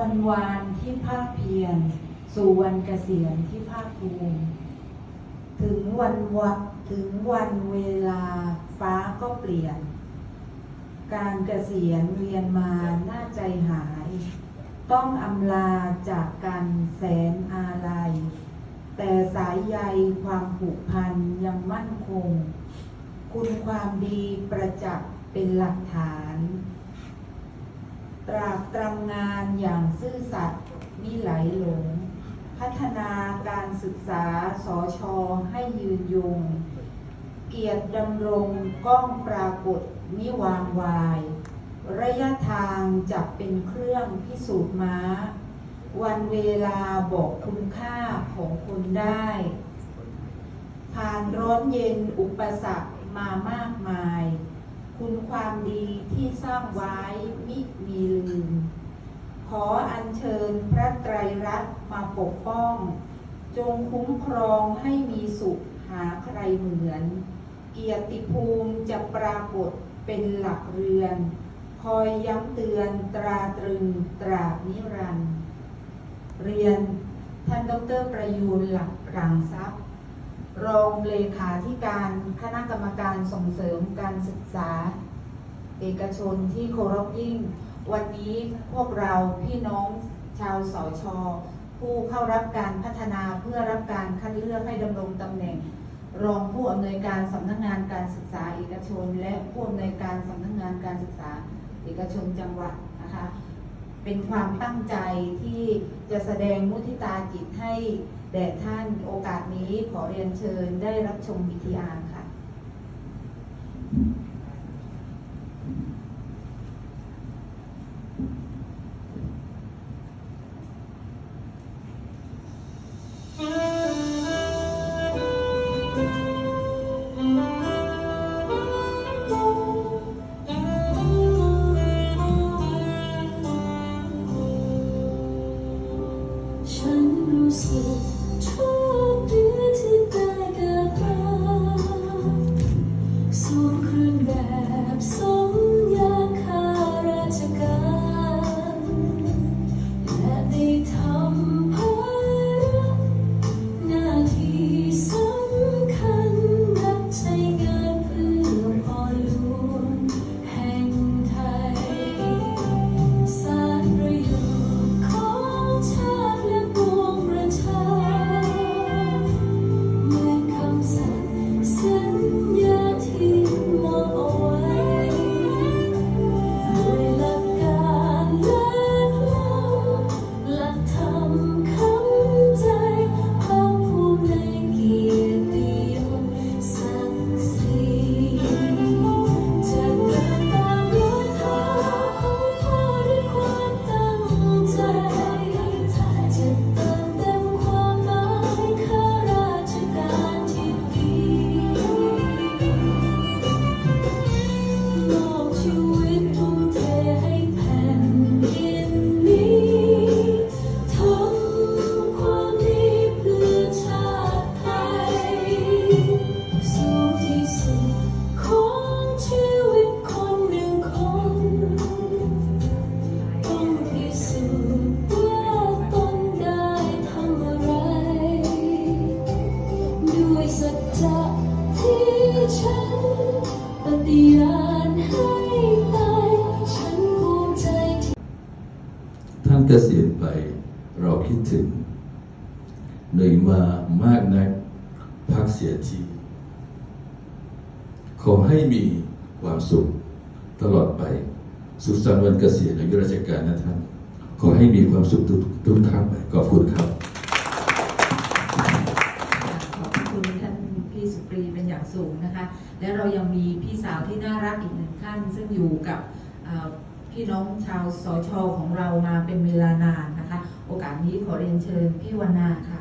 วันวานที่ภาคเพียร สู่วันเกษียณที่ภาคภูมิ ถึงวันวัดถึงวันเวลาฟ้าก็เปลี่ยน การเกษียณเรียนมาน่าใจหาย ต้องอำลาจากกันแสนอาลัย แต่สายใยความผูกพันยังมั่นคง คุณความดีประจักษ์เป็นหลักฐาน ตราบตรำงานอย่างซื่อสัตย์มิ ไหลหลง พัฒนาการศึกษาสอชอให้ยืนยง เกียรติดำรงก้องปรากฏมิวางวาย ระยะทางจะเป็นเครื่องพิสูจน์ม้า วันเวลาบอกคุณค่าของคนได้ ผ่านร้อนเย็นอุปสรรคมามากมาย คุณความดีที่สร้างไว้มิมีลืม ขออัญเชิญพระไตรรัตน์มาปกป้อง จงคุ้มครองให้มีสุขหาใครเหมือน เกียรติภูมิจะปรากฏเป็นหลักเรือน คอยย้ำเตือนตราตรึงตราบนิรันดร์เรียนท่านดรประยูนหลักรังทรัพย์รองเลขาธิการคณะกรรมการส่งเสริมการศึกษา เอกชนที่เคารพยิ่ง วันนี้พวกเราพี่น้องชาวสอชอผู้เข้ารับการพัฒนาเพื่อรับการคัดเลือกให้ดำรงตำแหน่ง รองผู้อำนวยการสำนักงานการศึกษาเอกชน และผู้อำนวยการสำนักงานการศึกษาเอกชนจังหวัดนะคะเป็นความตั้งใจที่จะแสดงมุทิตาจิตให้แด่ท่านโอกาสนี้ขอเรียนเชิญได้รับชมวิทยาค่ะ เกษียณไป เราคิดถึงเหนื่อยมามากนัก พักเสียที ขอให้มีความสุขตลอดไป สุขสันต์วันเกษียณอายุราชการนะท่าน ขอให้มีความสุขทุกทุกท่านไปขอบคุณครับ ขอบคุณท่านพี่สุปรีเป็นอย่างสูงนะคะ และเรายังมีพี่สาวที่น่ารักอีกหนึ่งท่าน ซึ่งอยู่กับ พี่น้องชาวสอชอของเรามาเป็นเวลานานนะคะ โอกาสนี้ขอเรียนเชิญพี่วรรณาค่ะ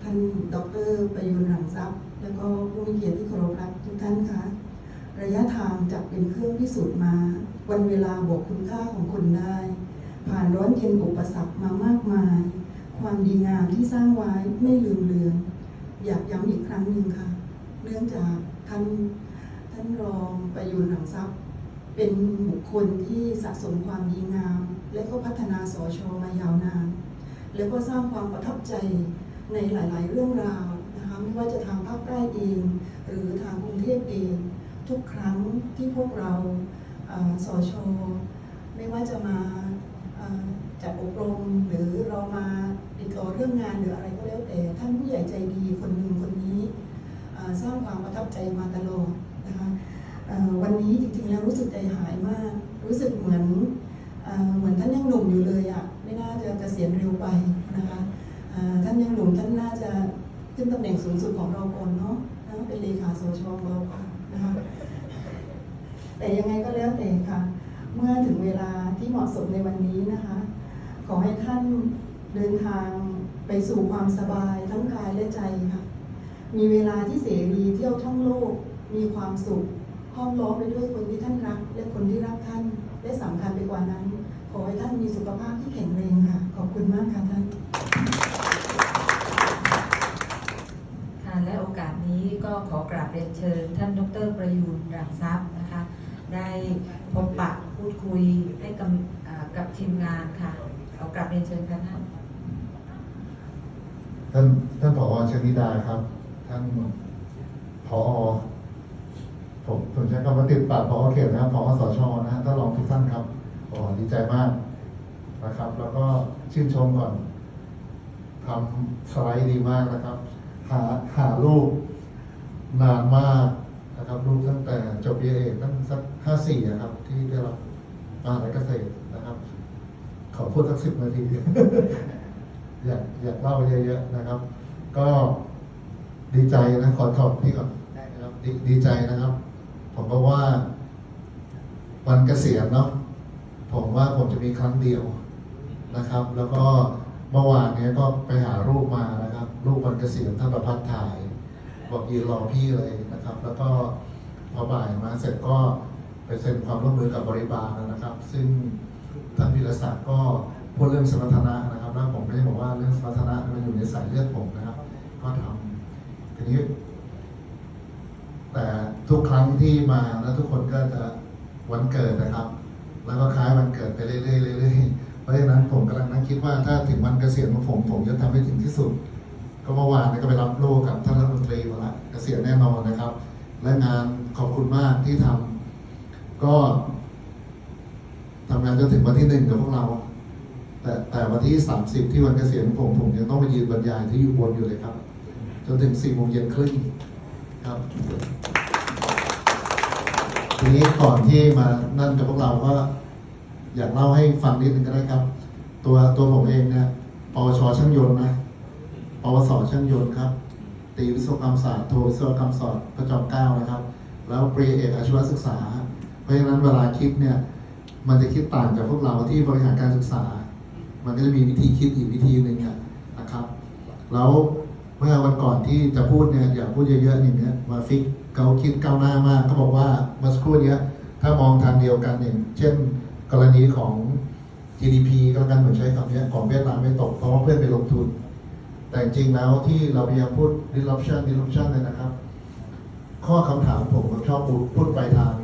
ท่านดรประยุนหลังทรัพย์ แล้วก็ผู้มีเกียรติที่เคารพรักทุกท่านคะระยะทางจะเป็นเครื่องพิสูจน์มา วันเวลาบอกคุณค่าของคนได้ ผ่านร้อนเย็นอุปสรรคมามากมาย ความดีงามที่สร้างไว้ไม่ลืมเลือน อยากย้ำอีกครั้งหนึ่งค่ะ เนื่องจากท่านท่านรองประยุนหลังทรัพย์ เป็นบุคคลที่สะสมความดีงาม และก็พัฒนาสอชอมายาวนาน แล้วก็สร้างความประทับใจในหลาย ๆ เรื่องราวนะคะไม่ว่าจะทางภาคใต้เองหรือทางกรุงเทพเองทุกครั้งที่พวกเราอสอชอไม่ว่าจะมา จัดอบรมหรือเรามาติดต่อเรื่องงานหรืออะไรก็แล้วแต่ ท่านผู้ใหญ่ใจดีคนหนึ่งคนนี้สร้างความประทับใจมาตลอดนะคะวันนี้จริงๆแล้วรู้สึกใจหายมาก รู้สึกเหมือนเหมือนท่านยังหนุ่มอยู่เลยอะ่ะไม่น่าจะเกษียณเร็วไปนะคะท่านยังหนุ่มท่านน่าจะขึ้นตำแหน่งสูงสุดของเราก่อนเนาะเป็นเลขาสชองเราก่อนะคะแต่ยังไงก็แล้วแต่ค่ะ เมื่อถึงเวลาที่เหมาะสมในวันนี้นะคะ อให้ท่านเดินทางไปสู่ความสบายทั้งกายและใจค่ะ มีเวลาที่เสรีเที่ยวท่องโลก มีความสุขห้อมล้อมไปด้วยคนที่ท่านรัก และคนที่รักท่าน และสำคัญไปกว่านั้น ขอให้ท่านมีสุขภาพที่แข็งแรงค่ะ ขอบคุณมากค่ะท่านค่ะและโอกาสนี้ก็ขอกราบเรียนเชิญ ท่านดรประยูนรังทรัพย์นะคะ ได้พบปะพูดคุยให้กับกับทีมงานค่ะ เอากราบเรียนเชิญค่ะท่าน ท่านท่านผอชนิดาครับ ท่านผอผมผมใช้คำว่าติดปากผอเขตนะผอสชนะท่านรองทุกท่านครับโอ้ดีใจมากนะครับ แล้วก็ชื่นชมก่อนทำสไลด์ดีมากนะครับ หาหารูปนานมากนะครับรูปตั้งแต่จบ BA ตั้งสักห้าสี่นะครับ ที่ได้รับมาวิทยาลัยเกษตรนะครับ อพูดสักสิบนาที อยากอยากเล่าเยอะๆนะครับ ก็ดีใจนะขอถอดพี่ก่อนนะครับดดีใจนะครับ ผมก็ว่า วันเกษียณเนาะผมว่าผมจะมีครั้งเดียวนะครับ แล้วก็เมื่อวานเนี้ยก็ไปหารูปมานะครับ รูปวันเกษียณท่านประพัฒน์ถ่าย บอกยืนรอพี่เลยนะครับ แล้วก็พอบ่ายมาเสร็จก็ไปเซ็นความร่วมมือกับบริบาลนะครับ ซึ่ง ท่านพิรศักดิ์ก็พูดเรื่องสมรรถนะนะครับแล้วผมไม่ได้บอกว่าเรื่องสมรรถนะมันอยู่ในสายเลือดผมนะครับ ก็ทำทีนี้ แต่ทุกครั้งที่มาแล้วทุกคนก็จะวันเกิดนะครับ แล้วก็คล้ายวันเกิดไปเรื่อยๆเรื่อยๆเพราะฉะนั้นผมกำลังนั่งคิดว่าถ้าถึงวันเกษียณของผมผมจะทำให้ถึงที่สุด ก็เมื่อวานก็ไปรับโล่กับท่านรัฐมนตรีมาละเกษียณแน่นอนนะครับ และงานขอบคุณมากที่ทำก็ ทำงานจนถึงวันที่หนึ่งกับพวกเรา แต่แต่วันที่สามสิบที่วันเกษียณผมผมยังต้องไปยืนบรรยายที่อยู่บนอยู่เลยครับ จนถึงสี่โมงเย็นครึ่งครับ ทีนี้ก่อนที่มานั่นกับพวกเราก็อยากเล่าให้ฟังนิดนึงก็ได้ครับ ตัวตัวผมเองเนี่ยปวชช่างยนต์นะปวสช่างยนต์ครับตีวิศวกรรมศาสตร์โทวิศวกรรมศาสตร์พระจอมเกล้านะครับ แล้วปริเอกอาชีวศึกษา เพราะฉะนั้นเวลาคิดเนี่ย มันจะคิดต่างจากพวกเราที่บริหารการศึกษา มันก็จะมีวิธีคิดอีกวิธีหนึ่งนะครับ แล้วเมื่อวันก่อนที่จะพูดเนี่ยอย่าพูดเยอะๆอย่างเนี้ยมาฟิกเขาคิดก้าวหน้ามากเขาบอกว่าเมื่อสักครู่เนี้ยถ้ามองทางเดียวกันอย่างเช่น กรณีของ GDP ก็แล้วกันเหมือนใช้คำนี้ของเวียดนามไม่ตกเพราะว่าเพื่อนไปลงทุน แต่จริงแล้วที่เราพยายามพูด disruption disruption เนี่ยนะครับ ข้อคำถามผมผมชอบพูดพูดไปลายทาง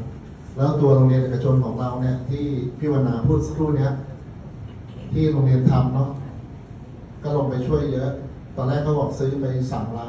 แล้วตัวโรงเรียนเอกชนของเราเนี่ยที่พี่วรรณาพูดสักครู่เนี้ยที่โรงเรียนทำเนาะก็ลงไปช่วยเยอะ ตอนแรกเขาบอกซื้อไปสามล้าน